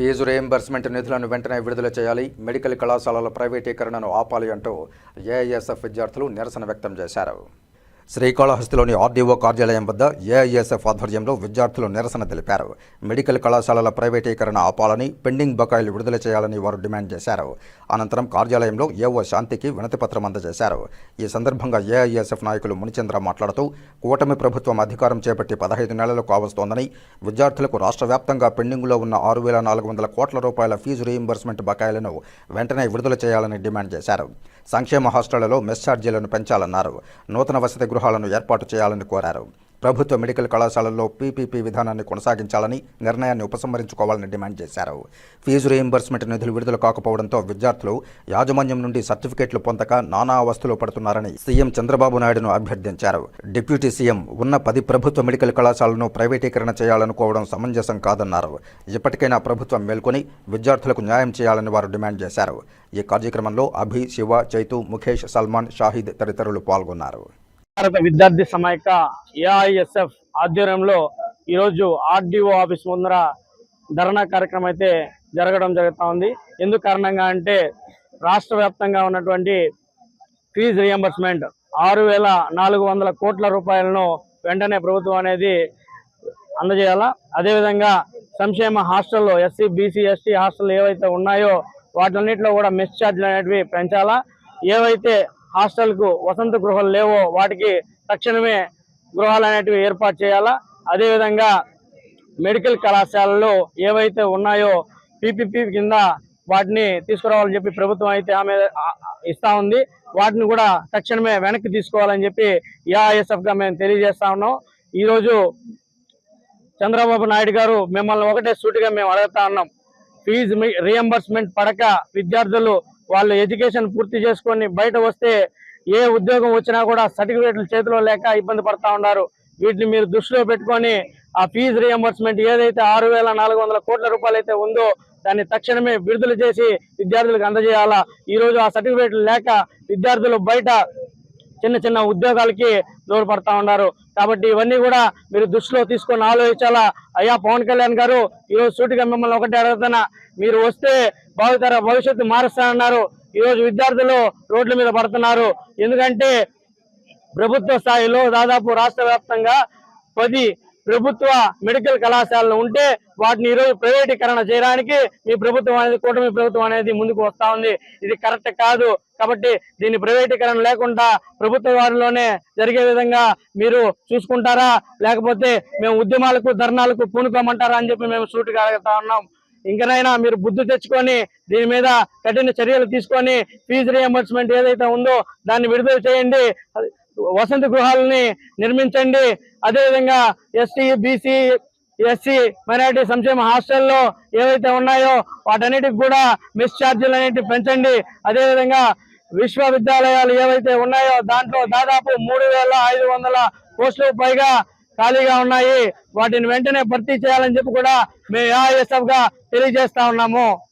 Fee reimbursement నిధులను వెంటనే విడుదల చేయాలి. మెడికల్ కళాశాలల ప్రైవేటీకరణను ఆపాలి అంటూ ఏఐఎస్ఎఫ్ విద్యార్థులు నిరసన వ్యక్తం చేశారు. శ్రీకాళహస్తిలోని ఆర్డీఓ కార్యాలయం వద్ద ఏఐఎస్ఎఫ్ ఆధ్వర్యంలో విద్యార్థులు నిరసన తెలిపారు. మెడికల్ కళాశాలల ప్రైవేటీకరణ ఆపాలని పెండింగ్ బకాయిలు విడుదల చేయాలని వారు డిమాండ్ చేశారు. అనంతరం కార్యాలయంలో ఏఓ శాంతికి వినతిపత్రం అందజేశారు. ఈ సందర్భంగా ఏఐఎస్ఎఫ్ నాయకులు మునిచంద్ర మాట్లాడుతూ కూటమి ప్రభుత్వం అధికారం చేపట్టి పదహైదు నెలలు కావస్తోందని విద్యార్థులకు రాష్ట్ర వ్యాప్తంగా పెండింగ్లో ఉన్న ఆరు వేల నాలుగు వందల కోట్ల రూపాయల ఫీజు రీయింబర్స్మెంట్ బకాయిలను వెంటనే విడుదల చేయాలని డిమాండ్ చేశారు. సంక్షేమ హాస్టళ్ళలో మెస్ ఛార్జీలను పెంచాలన్నారు. నూతన వసతి గృహాలను ఏర్పాటు చేయాలని కోరారు. ప్రభుత్వ మెడికల్ కళాశాలల్లో పీపీపీ విధానాన్ని కొనసాగించాలని నిర్ణయాన్ని ఉపసంహరించుకోవాలని డిమాండ్ చేశారు. ఫీజు రీయింబర్స్మెంట్ నిధులు విడుదల కాకపోవడంతో విద్యార్థులు యాజమాన్యం నుండి సర్టిఫికేట్లు పొందక నానా అవస్థలు పడుతున్నారని సీఎం చంద్రబాబు నాయుడును అభ్యర్థించారు. డిప్యూటీ సీఎం ఉన్న పది ప్రభుత్వ మెడికల్ కళాశాలను ప్రైవేటీకరణ చేయాలనుకోవడం సమంజసం కాదన్నారు. ఇప్పటికైనా ప్రభుత్వం మేల్కొని విద్యార్థులకు న్యాయం చేయాలని వారు డిమాండ్ చేశారు. ఈ కార్యక్రమంలో అభి శివ చైతు ముఖేష్ సల్మాన్ షాహిద్ తదితరులు పాల్గొన్నారు. భారత విద్యార్థి సమైక ఏఐఎస్ఎఫ్ ఆధ్వర్యంలో ఈరోజు ఆర్డీఓ ఆఫీస్ ముందర ధర్నా కార్యక్రమం అయితే జరగడం జరుగుతూ ఉంది. ఎందుకు కారణంగా అంటే రాష్ట్ర వ్యాప్తంగా ఉన్నటువంటి ఫీజు రియంబర్స్మెంట్ ఆరు వేల నాలుగు వందల కోట్ల రూపాయలను వెంటనే ప్రభుత్వం అనేది అందజేయాలా? అదేవిధంగా సంక్షేమ హాస్టల్లో ఎస్సీ బీసీ ఎస్టీ హాస్టల్ ఏవైతే ఉన్నాయో వాటన్నిటిలో కూడా మెస్ ఛార్జీలు అనేటివి పెంచాలా? ఏవైతే హాస్టల్కు వసంత గృహాలు లేవో వాటికి తక్షణమే గృహాలు అనేటివి ఏర్పాటు చేయాలా? అదేవిధంగా మెడికల్ కళాశాలలు ఏవైతే ఉన్నాయో పీపీపీ కింద వాటిని తీసుకురావాలని చెప్పి ప్రభుత్వం అయితే ఆమె ఇస్తా ఉంది. వాటిని కూడా తక్షణమే వెనక్కి తీసుకోవాలని చెప్పి ఏఐఎస్ఎఫ్గా మేము తెలియజేస్తా ఉన్నాం. ఈరోజు చంద్రబాబు నాయుడు గారు మిమ్మల్ని ఒకటే సూటిగా మేము అడుగుతా ఉన్నాం. ఫీజు రియంబర్స్మెంట్ పడక విద్యార్థులు వాళ్ళు ఎడ్యుకేషన్ పూర్తి చేసుకొని బయట వస్తే ఏ ఉద్యోగం వచ్చినా కూడా సర్టిఫికేట్లు చేతిలో లేక ఇబ్బంది పడతా ఉన్నారు. వీటిని మీరు దృష్టిలో పెట్టుకొని ఆ ఫీజు రియంబర్స్మెంట్ ఏదైతే ఆరు వేల నాలుగు వందల కోట్ల రూపాయలు అయితే ఉందో దాన్ని తక్షణమే విడుదల చేసి విద్యార్థులకు అందజేయాలా? ఈరోజు ఆ సర్టిఫికేట్లు లేక విద్యార్థులు బయట చిన్న చిన్న ఉద్యోగాలకి దూరపడతా ఉన్నారు. కాబట్టి ఇవన్నీ కూడా మీరు దృష్టిలో తీసుకొని ఆలోచించాలా? అయ్యా పవన్ కళ్యాణ్ గారు ఈరోజు సూటిగా మిమ్మల్ని ఒకటే అడుగుతున్నా. మీరు వస్తే భావితర భవిష్యత్తు మారుస్తానన్నారు. ఈరోజు విద్యార్థులు రోడ్ల మీద పడుతున్నారు. ఎందుకంటే ప్రభుత్వ స్థాయిలో దాదాపు రాష్ట్ర వ్యాప్తంగా పది ప్రభుత్వ మెడికల్ కళాశాలలు ఉంటే వాటిని ఈరోజు ప్రైవేటీకరణ చేయడానికి మీ ప్రభుత్వం అనేది కూటమి ప్రభుత్వం అనేది ముందుకు వస్తా ఉంది. ఇది కరెక్ట్ కాదు. కాబట్టి దీన్ని ప్రైవేటీకరణ లేకుండా ప్రభుత్వ వారిలోనే జరిగే విధంగా మీరు చూసుకుంటారా? లేకపోతే మేము ఉద్యమాలకు ధర్నాలకు పూనుకోమంటారా అని చెప్పి మేము సూటిగా అడుగుతా ఉన్నాం. ఇంకనైనా మీరు బుద్ధి తెచ్చుకొని దీని మీద కఠిన చర్యలు తీసుకొని ఫీజు రియంబర్స్మెంట్ ఏదైతే ఉందో దాన్ని విడుదల చేయండి. వసంత గృహాలని నిర్మించండి. అదేవిధంగా ఎస్టీ బీసీ ఎస్సీ మైనారిటీ సంక్షేమ హాస్టల్లో ఏవైతే ఉన్నాయో వాటన్నిటికి కూడా మిస్ ఛార్జీలు అనేవి పెంచండి. అదేవిధంగా విశ్వవిద్యాలయాలు ఏవైతే ఉన్నాయో దాంట్లో దాదాపు మూడు వేల ఐదు వందల పోస్టులకు పైగా ఖాళీగా ఉన్నాయి. వాటిని వెంటనే భర్తీ చేయాలని చెప్పి కూడా మేము ఏఐఎస్ఎఫ్గా తెలియజేస్తా ఉన్నాము.